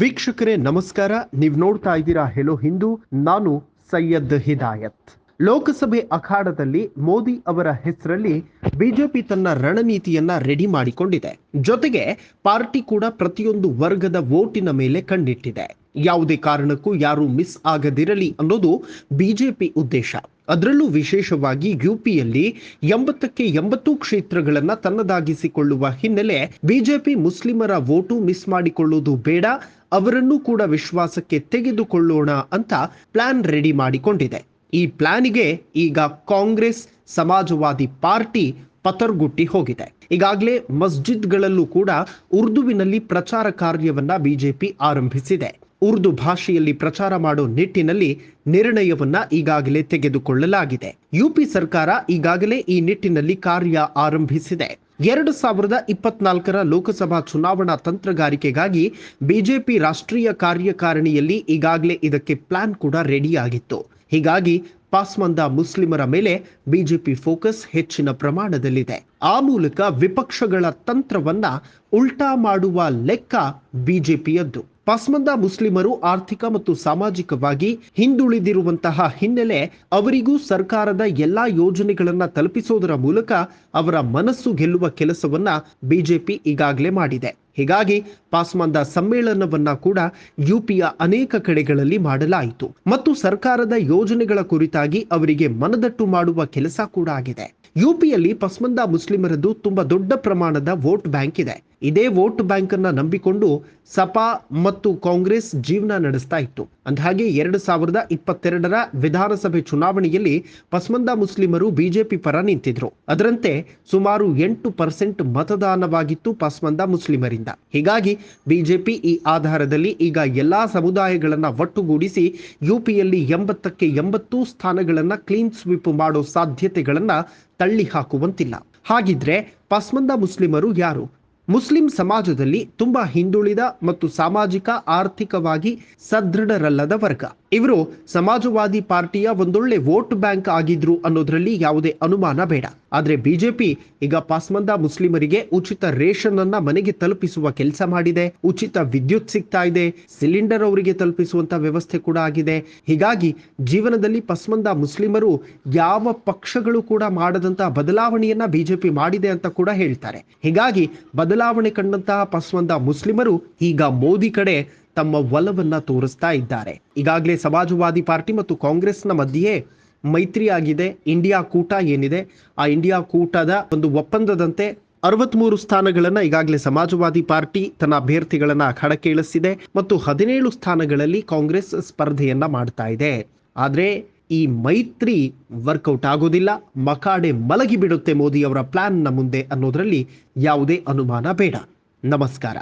ವೀಕ್ಷಕರೇ ನಮಸ್ಕಾರ. ನೀವು ನೋಡ್ತಾ ಇದ್ದೀರಾ ಹೆಲೋ ಹಿಂದೂ ನಾನು ಸೈಯದ್ ಹಿದಾಯತ್. ಲೋಕಸಭೆ ಅಖಾಡದಲ್ಲಿ ಮೋದಿ ಅವರ ಹೆಸರಲ್ಲಿ ಬಿಜೆಪಿ ತನ್ನ ರಣನೀತಿಯನ್ನ ರೆಡಿ ಮಾಡಿಕೊಂಡಿದೆ. ಜೊತೆಗೆ ಪಾರ್ಟಿ ಕೂಡ ಪ್ರತಿಯೊಂದು ವರ್ಗದ ವೋಟಿನ ಮೇಲೆ ಕಣ್ಣಿಟ್ಟಿದೆ. ಯಾವುದೇ ಕಾರಣಕ್ಕೂ ಯಾರು ಮಿಸ್ ಆಗದಿರಲಿ ಅನ್ನೋದು ಬಿಜೆಪಿ ಉದ್ದೇಶ. ಅದರಲ್ಲೂ ವಿಶೇಷವಾಗಿ ಯುಪಿಯಲ್ಲಿ ಎಂಬತ್ತಕ್ಕೆ ಎಂಬತ್ತು ಕ್ಷೇತ್ರಗಳನ್ನ ತನ್ನದಾಗಿಸಿಕೊಳ್ಳುವ ಹಿನ್ನೆಲೆ ಬಿಜೆಪಿ ಮುಸ್ಲಿಮರ ವೋಟು ಮಿಸ್ ಮಾಡಿಕೊಳ್ಳುವುದು ಬೇಡ, ಅವರನ್ನು ಕೂಡ ವಿಶ್ವಾಸಕ್ಕೆ ತೆಗೆದುಕೊಳ್ಳೋಣ ಅಂತ ಪ್ಲಾನ್ ರೆಡಿ ಮಾಡಿಕೊಂಡಿದೆ. ಈ ಪ್ಲಾನಿಗೆ ಈಗ ಕಾಂಗ್ರೆಸ್ ಸಮಾಜವಾದಿ ಪಾರ್ಟಿ ಪತರ್ಗುಟ್ಟಿ ಹೋಗಿದೆ. ಈಗಾಗಲೇ ಮಸ್ಜಿದ್ಗಳಲ್ಲೂ ಕೂಡ ಉರ್ದುವಿನಲ್ಲಿ ಪ್ರಚಾರ ಕಾರ್ಯವನ್ನ ಬಿಜೆಪಿ ಆರಂಭಿಸಿದೆ. ಉರ್ದು ಭಾಷೆಯಲ್ಲಿ ಪ್ರಚಾರ ಮಾಡೋ ನಿಟ್ಟಿನಲ್ಲಿ ನಿರ್ಣಯವನ್ನ ಈಗಾಗಲೇ ತೆಗೆದುಕೊಳ್ಳಲಾಗಿದೆ. ಯುಪಿ ಸರ್ಕಾರ ಈಗಾಗಲೇ ಈ ನಿಟ್ಟಿನಲ್ಲಿ ಕಾರ್ಯ ಆರಂಭಿಸಿದೆ. ಎರಡು ಸಾವಿರದ ಇಪ್ಪತ್ನಾಲ್ಕರ ಲೋಕಸಭಾ ಚುನಾವಣಾ ತಂತ್ರಗಾರಿಕೆಗಾಗಿ ಬಿಜೆಪಿ ರಾಷ್ಟ್ರೀಯ ಕಾರ್ಯಕಾರಿಣಿಯಲ್ಲಿ ಈಗಾಗಲೇ ಇದಕ್ಕೆ ಪ್ಲಾನ್ ಕೂಡ ರೆಡಿಯಾಗಿತ್ತು. ಹೀಗಾಗಿ ಪಾಸ್ಮಂದ ಮುಸ್ಲಿಮರ ಮೇಲೆ ಬಿಜೆಪಿ ಫೋಕಸ್ ಹೆಚ್ಚಿನ ಪ್ರಮಾಣದಲ್ಲಿದೆ. ಆ ಮೂಲಕ ವಿಪಕ್ಷಗಳ ತಂತ್ರವನ್ನ ಉಲ್ಟಾ ಮಾಡುವ ಲೆಕ್ಕ ಬಿಜೆಪಿಯದ್ದು. ಪಸ್ಮಂದ ಮುಸ್ಲಿಮರು ಆರ್ಥಿಕ ಮತ್ತು ಸಾಮಾಜಿಕವಾಗಿ ಹಿಂದುಳಿದಿರುವಂತಹ ಹಿನ್ನೆಲೆ ಅವರಿಗೂ ಸರ್ಕಾರದ ಎಲ್ಲಾ ಯೋಜನೆಗಳನ್ನು ತಲುಪಿಸೋದರ ಮೂಲಕ ಅವರ ಮನಸ್ಸು ಗೆಲ್ಲುವ ಕೆಲಸವನ್ನ ಬಿಜೆಪಿ ಈಗಾಗಲೇ ಮಾಡಿದೆ. ಹೀಗಾಗಿ ಪಾಸ್ಮಂದ ಸಮ್ಮೇಳನವನ್ನ ಕೂಡ ಯುಪಿಯ ಅನೇಕ ಕಡೆಗಳಲ್ಲಿ ಮಾಡಲಾಯಿತು. ಮತ್ತು ಸರ್ಕಾರದ ಯೋಜನೆಗಳ ಕುರಿತಾಗಿ ಅವರಿಗೆ ಮನದಟ್ಟು ಮಾಡುವ ಕೆಲಸ ಕೂಡ ಆಗಿದೆ. ಯುಪಿಯಲ್ಲಿ ಪಸ್ಮಂದ ಮುಸ್ಲಿಮರದ್ದು ತುಂಬಾ ದೊಡ್ಡ ಪ್ರಮಾಣದ ವೋಟ್ ಬ್ಯಾಂಕ್ ಇದೆ. ಇದೇ ವೋಟ್ ಬ್ಯಾಂಕ್ ಅನ್ನ ನಂಬಿಕೊಂಡು ಸಪಾ ಮತ್ತು ಕಾಂಗ್ರೆಸ್ ಜೀವನ ನಡೆಸ್ತಾ ಇತ್ತು. ಅಂದಹಾಗೆ ಎರಡು ಸಾವಿರದ ಇಪ್ಪತ್ತೆರಡರ ವಿಧಾನಸಭೆ ಚುನಾವಣೆಯಲ್ಲಿ ಪಸ್ಮಂದ ಮುಸ್ಲಿಮರು ಬಿಜೆಪಿ ಪರ ನಿಂತಿದ್ರು. ಅದರಂತೆ ಸುಮಾರು ಎಂಟು ಪರ್ಸೆಂಟ್ ಮತದಾನವಾಗಿತ್ತು ಪಸ್ಮಂದ ಮುಸ್ಲಿಮರಿಂದ. ಹೀಗಾಗಿ ಬಿಜೆಪಿ ಈ ಆಧಾರದಲ್ಲಿ ಈಗ ಎಲ್ಲಾ ಸಮುದಾಯಗಳನ್ನ ಒಟ್ಟುಗೂಡಿಸಿ ಯುಪಿಯಲ್ಲಿ ಎಂಬತ್ತಕ್ಕೆ ಎಂಬತ್ತು ಸ್ಥಾನಗಳನ್ನು ಕ್ಲೀನ್ ಸ್ವೀಪ್ ಮಾಡೋ ಸಾಧ್ಯತೆಗಳನ್ನ ತಳ್ಳಿ ಹಾಕುವಂತಿಲ್ಲ ಹಾಗಿದ್ರೆ ಪಸ್ಮಂದ ಮುಸ್ಲಿಮರು ಯಾರು? ಮುಸ್ಲಿಂ ಸಮಾಜದಲ್ಲಿ ತುಂಬಾ ಹಿಂದುಳಿದ ಮತ್ತು ಸಾಮಾಜಿಕ, ಆರ್ಥಿಕವಾಗಿ ಸದೃಢರಲ್ಲದ ವರ್ಗ. ಇವರು ಸಮಾಜವಾದಿ ಪಾರ್ಟಿಯ ಒಂದೊಳ್ಳೆ ವೋಟ್ ಬ್ಯಾಂಕ್ ಆಗಿದ್ರು ಅನ್ನೋದ್ರಲ್ಲಿ ಯಾವುದೇ ಅನುಮಾನ ಬೇಡ. ಆದ್ರೆ ಬಿಜೆಪಿ ಈಗ ಪಾಸ್ಮಂದ ಮುಸ್ಲಿಮರಿಗೆ ಉಚಿತ ರೇಷನ್ ಅನ್ನ ಮನೆಗೆ ತಲುಪಿಸುವ ಕೆಲಸ ಮಾಡಿದೆ. ಉಚಿತ ವಿದ್ಯುತ್ ಸಿಗ್ತಾ ಇದೆ. ಸಿಲಿಂಡರ್ ಅವರಿಗೆ ತಲುಪಿಸುವಂತ ವ್ಯವಸ್ಥೆ ಕೂಡ ಆಗಿದೆ. ಹೀಗಾಗಿ ಜೀವನದಲ್ಲಿ ಪಸ್ಮಂದ ಮುಸ್ಲಿಮರು ಯಾವ ಪಕ್ಷಗಳು ಕೂಡ ಮಾಡದಂತ ಬದಲಾವಣೆಯನ್ನ ಬಿಜೆಪಿ ಮಾಡಿದೆ ಅಂತ ಕೂಡ ಹೇಳ್ತಾರೆ. ಹೀಗಾಗಿ ಬದಲಾವಣೆ ಕಂಡಂತಹ ಪಸ್ವಂದ ಮುಸ್ಲಿಮರು ಈಗ ಮೋದಿ ಕಡೆ ತಮ್ಮ ಒಲವನ್ನ ತೋರಿಸ್ತಾ ಇದ್ದಾರೆ. ಈಗಾಗಲೇ ಸಮಾಜವಾದಿ ಪಾರ್ಟಿ ಮತ್ತು ಕಾಂಗ್ರೆಸ್ನ ಮಧ್ಯೆ ಮೈತ್ರಿ ಆಗಿದೆ ಇಂಡಿಯಾ ಕೂಟ ಏನಿದೆ? ಆ ಇಂಡಿಯಾ ಕೂಟದ ಒಂದು ಒಪ್ಪಂದದಂತೆ ಅರವತ್ಮೂರು ಸ್ಥಾನಗಳನ್ನ ಈಗಾಗಲೇ ಸಮಾಜವಾದಿ ಪಾರ್ಟಿ ತನ್ನ ಅಭ್ಯರ್ಥಿಗಳನ್ನ ಅಖಾಡಕ್ಕೆ ಇಳಿಸಿದೆ ಮತ್ತು ಹದಿನೇಳು ಸ್ಥಾನಗಳಲ್ಲಿ ಕಾಂಗ್ರೆಸ್ ಸ್ಪರ್ಧೆಯನ್ನ ಮಾಡ್ತಾ ಇದೆ. ಆದ್ರೆ ಈ ಮೈತ್ರಿ ವರ್ಕೌಟ್ ಆಗೋದಿಲ್ಲ, ಮಕಾಡೆ ಮಲಗಿ ಬಿಡುತ್ತೆ ಅವರ ಪ್ಲಾನ್ನ ಮುಂದೆ ಅನ್ನೋದರಲ್ಲಿ ಯಾವುದೇ ಅನುಮಾನ ಬೇಡ. ನಮಸ್ಕಾರ.